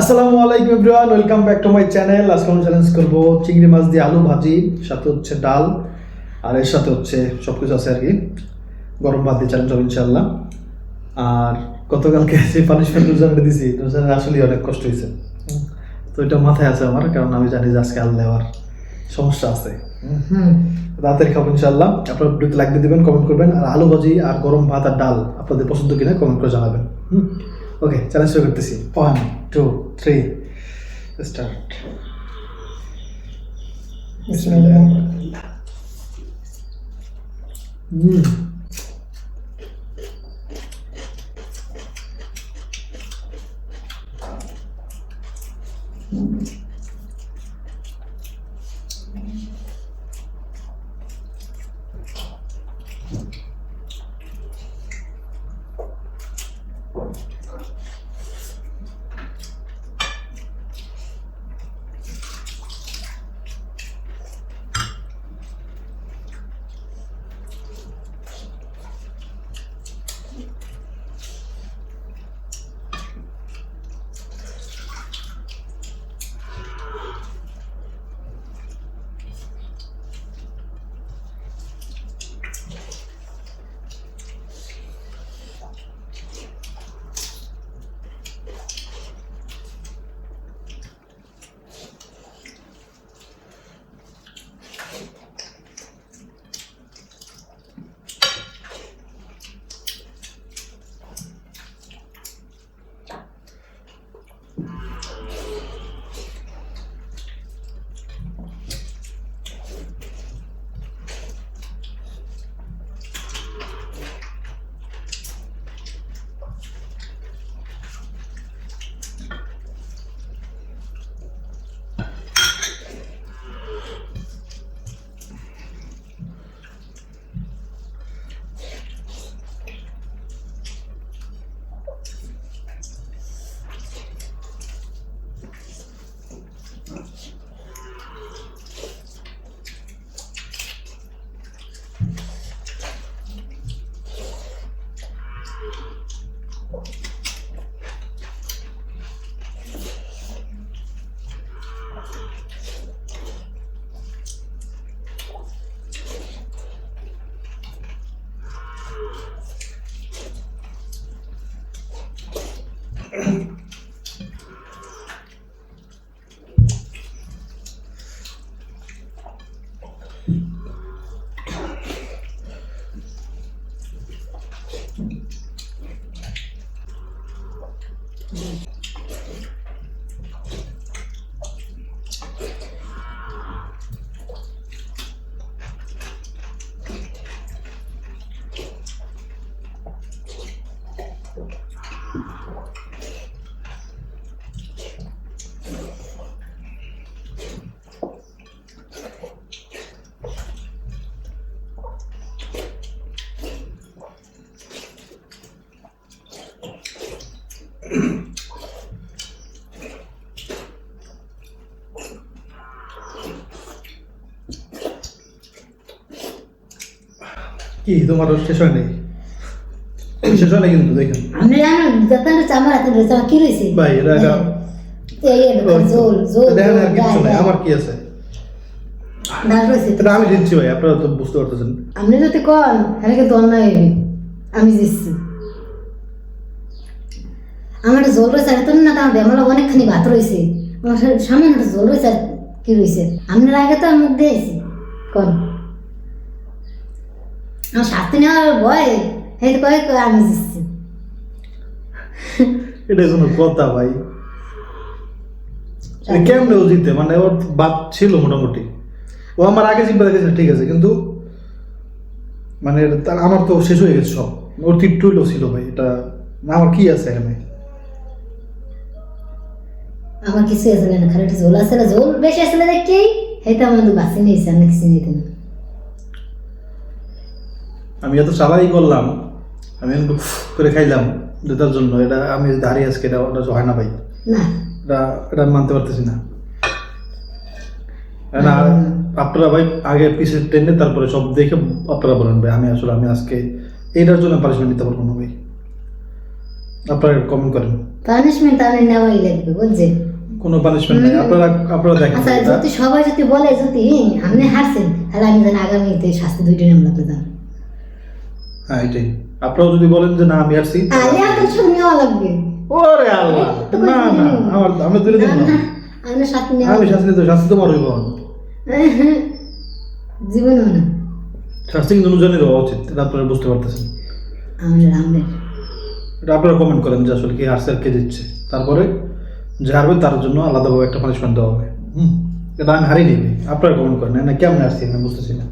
আসসালামু আলাইকুম everyone welcome back to my channel. আজকে আমি চ্যালেঞ্জ করব চিংড়ি মাছ দিয়ে আলু ভাজি সাথে হচ্ছে ডাল আর এর সাথে হচ্ছে সব কিছু আছে আর কি। গরম ভাত দিয়ে চ্যালেঞ্জ হবে ইনশাল্লাহ আর গতকালকে যে পানিশমেন্ট রোজানে দিছি রোজানে আসলে অনেক কষ্ট হয়েছে। তো এটা মাথায় আছে আমার কারণ আমি জানি যে আজকে আল দেওয়ার সমস্যা আছে। হুম। রাতের খাব ইনশাল্লাহ আপনারা ভিডিওতে লাইক দিয়ে দেবেন কমেন্ট করবেন। আর আলু ভাজি আর গরম ভাত আর ডাল আপনাদের পছন্দ কিনা কমেন্ট করে জানাবেন। হুম। ওকে চ্যালেঞ্জ শুরু করতেছি। One two থ্রি স্টার্ট হুম Mm-hmm. কি তোমার শেষ হয় নাই শেষ হয় কিন্তু দেখেন। চামড়া হাতে রয়েছে আমার কি রয়েছে? ভাই, এরা একটা- এই এই জোল জোল দেখেন আর কিছু নাই আমার কি আছে? আমি দিচ্ছি ভাই আপনারা তো বুঝতে পারতেছেন। আপনি যদি কন তাহলে কিন্তু অন্যায় আমি দিচ্ছি। আমার একটা জোল রয়েছে আর তো না তার আমার অনেকখানি ভাত রয়েছে। আমার সা- সামনে একটা জোল রয়েছে আর কি রয়েছে? আপনার আগে তো আমি মুখ দিয়েছি কন। আমার শাস্তি নেওয়ার ভয় এই তো কয়েক আমি দিচ্ছি। এটা কোনো কথা ভাই। কেমনে ও জিতে মানে ওর বাদ ছিল মোটামুটি। ও আমার আগে জিম্বা দেখেছে ঠিক আছে কিন্তু মানে আমার তো শেষ হয়ে গেছে সব। ওর টিট্টুইলো ছিল ভাই এটা আমার কি আছে এখানে? আমার কিছু আছে না খালি একটু ঝোল আছে না ঝোল বেশি আছে না দেখি হেতে আমার বাসি নিয়েছে আর কিছু নিতে না। আমি এত সালাই করলাম আমি করে খাইলাম যেটার জন্য এটা আমি দাঁড়িয়ে আজকে এটা ওটা হয় না ভাই। না। এটা এটা মানতে পারতেছি না। না আপনারা ভাই আগে পিসের টেনে তারপরে সব দেখে আপনারা বলেন ভাই আমি আসলে আমি আজকে এইটার জন্য পানিশমেন্ট নিতে পারব না ভাই। আপনারা কমেন্ট করেন। পানিশমেন্ট তাহলে নেওয়াই লাগবে বুঝছেন? কোনো পানিশমেন্ট নাই। আপনারা আপনারা দেখেন। আচ্ছা যদি সবাই যদি বলে যদি আপনি হারছেন তাহলে আমি জানি আগামীতে শাস্তি দুইটা নাম লাগবে জান হ্যাঁ এটাই। আপনারাও যদি বলেন যে না আমি সব নেওয়া লাগবে। ওরে আল্লাহ। না না আমার না, আমি শাস্তি নেওয়া আমি শাস্তি তো শাস্তি তো জীবনে না। শাস্তি কিন্তু দুজনের হওয়া উচিত এটা আপনারা বুঝতে পারতেছেন। এটা আপনারা কমেন্ট করেন যে আসলে কি হারছে আর কে দিচ্ছে তারপরে হারবে তার জন্য আলাদাভাবে একটা পানিশমেন্ট দেওয়া হবে। হুম? এটা আমি হারিয়ে নিবি আপনারা কমেন্ট করেন না কেমন আসছি আমি বুঝতেছি না।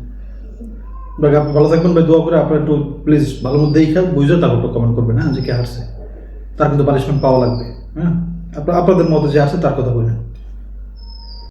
ভাই, আপনি ভালো থাকবেন ভাই দোয়া করে আপনারা একটু প্লিজ ভালো মতো দেখে বুঝে তারপর একটু কমেন্ট করবেন হ্যাঁ যে কে হারছে। তার কিন্তু পানিশমেন্ট পাওয়া লাগবে হ্যাঁ? আপনাদের মতো যে আছে তার কথা বলবেন